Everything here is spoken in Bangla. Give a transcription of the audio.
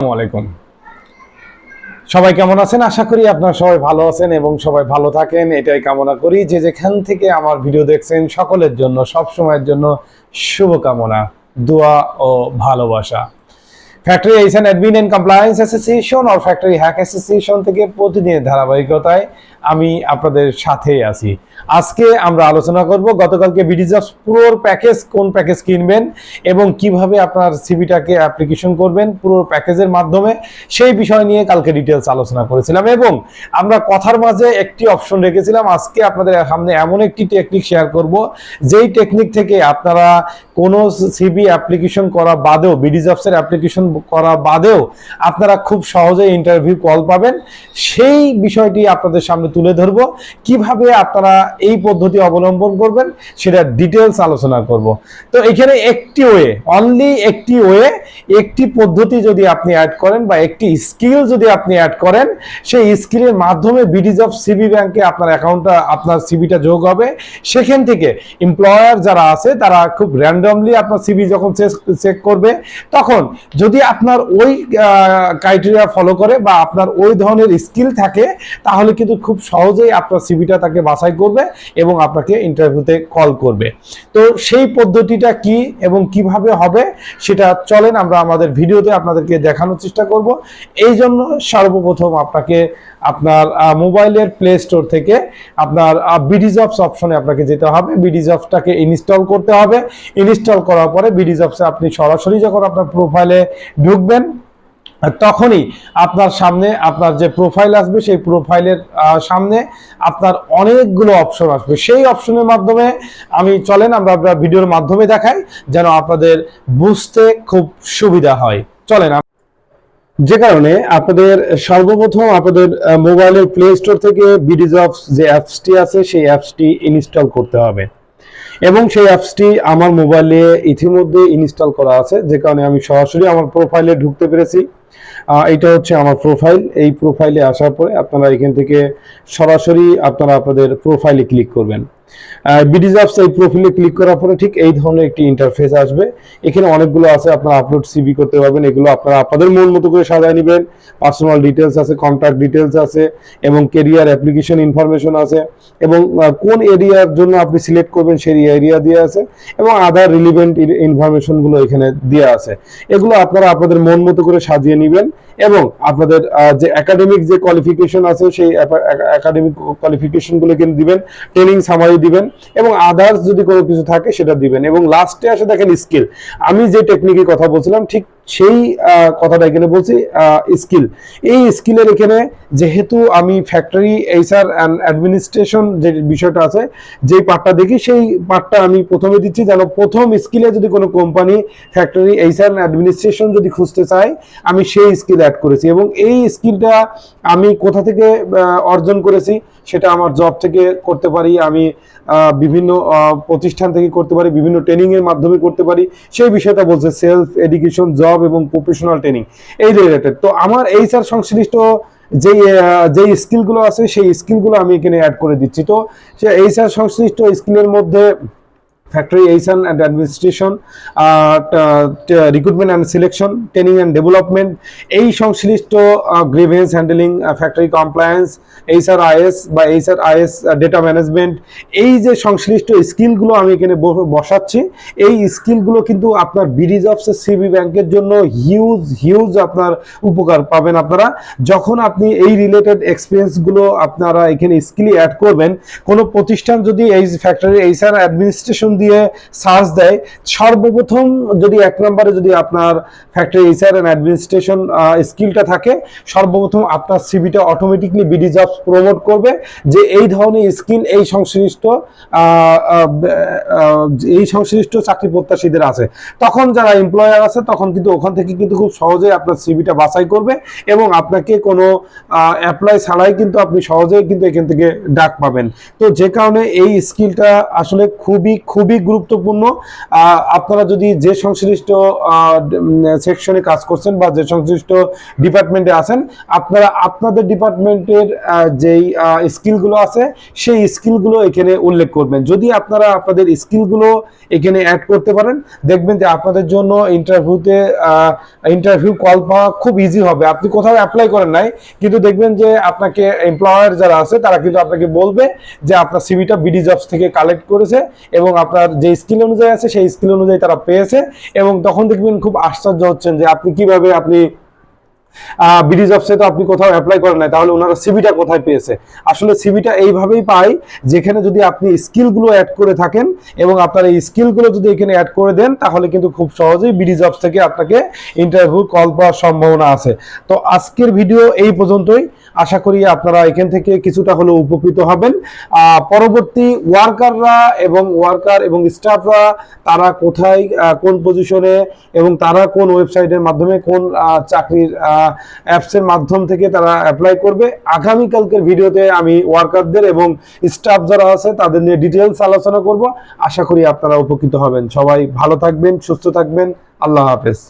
আসসালামু আলাইকুম। সবাই কেমন আছেন? আশা করি আপনারা সবাই ভালো আছেন এবং সবাই ভালো থাকেন। এটাই কামনা করি যে যেখান থেকে আমার ভিডিও দেখছেন, সকলের জন্য, সব সময়ের জন্য শুভকামনা, দোয়া ও ভালোবাসা। Factory এইসান admin and compliance association আর ফ্যাক্টরি হ্যাক অ্যাসোসিয়েশন থেকে প্রতিদিনের ধারাবাহিকতায় আমি আপনাদের সাথেই আছি। আজকে আমরা আলোচনা করব গতকালকে বিডিজাস পুরোর প্যাকেজ, কোন প্যাকেজ কিনবেন এবং কীভাবে আপনার সিবিটাকে অ্যাপ্লিকেশন করবেন পুরো প্যাকেজের মাধ্যমে, সেই বিষয় নিয়ে কালকে ডিটেলস আলোচনা করেছিলাম এবং আমরা কথার মাঝে একটি অপশন রেখেছিলাম। আজকে আপনাদের সামনে এমন একটি টেকনিক শেয়ার করব, যেই টেকনিক থেকে আপনারা কোনো সিবি অ্যাপ্লিকেশন করা বাদেও বিডিজবসের অ্যাপ্লিকেশন করা বাদেও আপনারা খুব সহজে ইন্টারভিউ কল পাবেন। সেই বিষয়টি আপনাদের সামনে তুলে ধরব। কীভাবে আপনারা এই পদ্ধতি অবলম্বন করবেন সেটা ডিটেলস আলোচনা করব। তো এখানে একটি ওয়ে অনলি একটি ওয়ে একটি পদ্ধতি যদি আপনি অ্যাড করেন বা একটি স্কিল যদি আপনি অ্যাড করেন, সেই স্কিলের মাধ্যমে বিডিজ অফ সিবি ব্যাংকে আপনার অ্যাকাউন্টটা আপনার সিবিটা যোগ হবে। সেখান থেকে এমপ্লয়ার যারা আছে, তারা খুব র্যান্ডমলি আপনার সিবি যখন চেক করবে, তখন যদি আপনার ওই ক্রাইটেরিয়া ফলো করে বা আপনার ওই ধরনের স্কিল থাকে, তাহলে কিন্তু খুব সহজেই আপনার সিবিটা তাকে বাছাই করবে এবং আপনাকে ইন্টারভিউতে কল করবে। তো সেই পদ্ধতিটা কি এবং কীভাবে হবে সেটা চলেন আমরা আমাদের ভিডিওতে আপনাদেরকে দেখানোর চেষ্টা করব। এই জন্য সর্বপ্রথম আপনাকে আপনার মোবাইলের প্লে স্টোর থেকে আপনার বিডিজবস অপশনে আপনাকে যেতে হবে। বিডিজবসটাকে ইনস্টল করতে হবে। ইনস্টল করার পরে বিডিজবসে আপনি সরাসরি যখন আপনার প্রোফাইলে ঢুকবেন তখনই আপনার সামনে আপনার যে প্রোফাইল আসবে, সেই প্রোফাইলের সামনে আপনার অনেকগুলো অপশন আসবে। সেই অপশনের মাধ্যমে আমি, চলেন আমরা ভিডিওর মাধ্যমে দেখাই যেন আপনাদের বুঝতে খুব সুবিধা হয়। চলেন যে কারণে আপনাদের সর্বপ্রথম আপনাদের মোবাইলের প্লে স্টোর থেকে বিডিজবস যে অ্যাপসটি আছে, সেই অ্যাপসটি ইনস্টল করতে হবে। এবং সেই অ্যাপসটি আমার মোবাইলে ইতিমধ্যে ইনস্টল করা আছে, যে কারণে আমি সরাসরি আমার প্রোফাইলে ঢুকতে পেরেছি। এটা হচ্ছে আমার প্রোফাইল এই প্রোফাইলে আসার পরে আপনারা এখান থেকে সরাসরি আপনারা আপনাদের প্রোফাইলে ক্লিক করবেন। বিডিজবস এই প্রোফাইলে ক্লিক করার পরে ঠিক এই ধরনের একটি ইন্টারফেস আসবে। এখানে অনেকগুলো আছে, আপনারা আপলোড সিবি করতে পারবেন, এগুলো আপনারা আপনাদের মন মতো করে সাজায় নেবেন। পার্সোনাল ডিটেলস আছে কন্ট্যাক্ট ডিটেলস আছে, এবং কেরিয়ার অ্যাপ্লিকেশন ইনফরমেশন আছে, এবং কোন এরিয়ার জন্য আপনি সিলেক্ট করবেন সেই এরিয়া দিয়ে আছে, এবং আদার রিলিভেন্ট ইনফরমেশনগুলো এখানে দেওয়া আছে। এগুলো আপনারা আপনাদের মন মতো করে সাজিয়ে নেবেন। এবং আপনাদের যে একাডেমিক যে কোয়ালিফিকেশন আছে, সেই একাডেমিক কোয়ালিফিকেশনগুলো কিন্তু দিবেন ট্রেনিং সামারি দিবেন, এবং আদার্স যদি কোনো কিছু থাকে সেটা দিবেন। এবং লাস্টে আসে দেখেন স্কিল আমি যে টেকনিকের কথা বলছিলাম, ঠিক সেই কথাটা এখানে বলছি স্কিল এই স্কিলের এখানে যেহেতু আমি ফ্যাক্টরি এইচআর অ্যান্ড অ্যাডমিনিস্ট্রেশন যে বিষয়টা আছে, যেই পার্টটা দেখি, সেই পার্টটা আমি প্রথমে দিচ্ছি যেন প্রথম স্কিলে যদি কোনো কোম্পানি ফ্যাক্টরি এইচআর অ্যাডমিনিস্ট্রেশন যদি খুঁজতে চায়, আমি সেই স্কিল অ্যাড করেছি এবং এই স্কিলটা আমি কোথা থেকে অর্জন করেছি সেটা আমার জব থেকে করতে পারি আমি বিভিন্ন প্রতিষ্ঠান থেকে করতে পারি বিভিন্ন ট্রেনিং এর মাধ্যমে করতে পারি। সেই বিষয়টা বলছে সেলফ এডুকেশন জব এবং প্রফেশনাল ট্রেনিং এই রিলেটেড তো আমার এইচআর সংশ্লিষ্ট আহ, যেই স্কিলগুলো আছে সেই স্কিলগুলো আমি এখানে অ্যাড করে দিচ্ছি। তো সে এইচআর সংশ্লিষ্ট স্কিলের মধ্যে factory HR and administration recruitment and selection training and development এই সংশ্লিষ্ট grievance handling factory compliance H HR IS বা H HR IS data management এই যে সংশ্লিষ্ট স্কিলগুলো আমি এখানে বসাচ্ছি, এই স্কিলগুলো কিন্তু আপনার বিডিজবসের সিবি ব্যাংকের জন্য হিউজ হিউজ আপনার উপকার পাবেন আপনারা। যখন আপনি এই রিলেটেড এক্সপিরিয়েন্সগুলো আপনারা এখানে স্কিলই অ্যাড করবেন, কোনো প্রতিষ্ঠান যদি এই ফ্যাক্টরি এইচআর অ্যাডমিনিস্ট্রেশন দিয়ে সার্চ দেয়, সর্বপ্রথম যদি এক নম্বরে যদি আপনার ফ্যাক্টরি এইচআর অ্যান্ড অ্যাডমিনিস্ট্রেশন স্কিলটা থাকে, সর্বপ্রথম আপনার সিবিটা অটোমেটিকলি বিডি জবস প্রমোট করবে যে এই ধরনের স্কিল এই সংশ্লিষ্ট এই সংশ্লিষ্ট চাকরি প্রত্যাশীদের আছে। তখন যারা এমপ্লয়ার আছে, তখন কিন্তু ওখান থেকে কিন্তু খুব সহজে আপনার সিবিটা বাছাই করবে এবং আপনাকে কোনো অ্যাপ্লাই ছাড়াই কিন্তু আপনি সহজেই কিন্তু এখান থেকে ডাক পাবেন। তো যে কারণে এই স্কিলটা আসলে খুবই খুবই খুবই গুরুত্বপূর্ণ। আপনারা যদি যে সংশ্লিষ্ট সেকশনে কাজ করছেন বা যে সংশ্লিষ্ট ডিপার্টমেন্টে আছেন, আপনারা আপনাদের ডিপার্টমেন্টের যেই স্কিলগুলো আছে, সেই স্কিলগুলো এখানে উল্লেখ করবেন। যদি আপনারা আপনাদের স্কিলগুলো এখানে অ্যাড করতে পারেন, দেখবেন যে আপনাদের জন্য ইন্টারভিউতে ইন্টারভিউ কল পাওয়া খুব ইজি হবে। আপনি কোথাও অ্যাপ্লাই করেন নাই, কিন্তু দেখবেন যে আপনাকে এমপ্লয়ার যারা আছে, তারা কিন্তু আপনাকে বলবে যে আপনার সিভিটা বিডি জবস থেকে কালেক্ট করেছে এবং আপনার যে স্কিল অনুযায়ী আছে, সেই স্কিল অনুযায়ী তারা পেয়েছে এবং তখন দেখবেন খুব আশ্চর্য হচ্ছেন যে আপনি কীভাবে আপনি বিডি জবসে তো আপনি কোথাও অ্যাপ্লাই করেন নাই, তাহলে ওনারা সিভিটা কোথায় পেয়েছে? আসলে সিভিটা এইভাবেই পাই, যেখানে যদি আপনি স্কিলগুলো অ্যাড করে থাকেন এবং আপনার এই স্কিলগুলো যদি এখানে অ্যাড করে দেন, তাহলে কিন্তু খুব সহজেই বিডি জবস থেকে আপনাকে ইন্টারভিউ কল পাওয়ার সম্ভাবনা আছে। তো আজকের ভিডিও এই পর্যন্তই। আশা করি আপনারা এখান থেকে কিছুটা হলেও উপকৃত হবেন। পরবর্তী ওয়ার্কাররা এবং ওয়ার্কার এবং স্টাফরা তারা কোথায় কোন পজিশনে এবং তারা কোন ওয়েবসাইটের মাধ্যমে কোন চাকরির অ্যাপসের মাধ্যম থেকে তারা অ্যাপ্লাই করবে, আগামীকালকের ভিডিওতে আমি ওয়ার্কারদের এবং স্টাফ যারা আছে তাদের নিয়ে ডিটেলস আলোচনা করব। আশা করি আপনারা উপকৃত হবেন। সবাই ভালো থাকবেন, সুস্থ থাকবেন। আল্লাহ হাফেজ।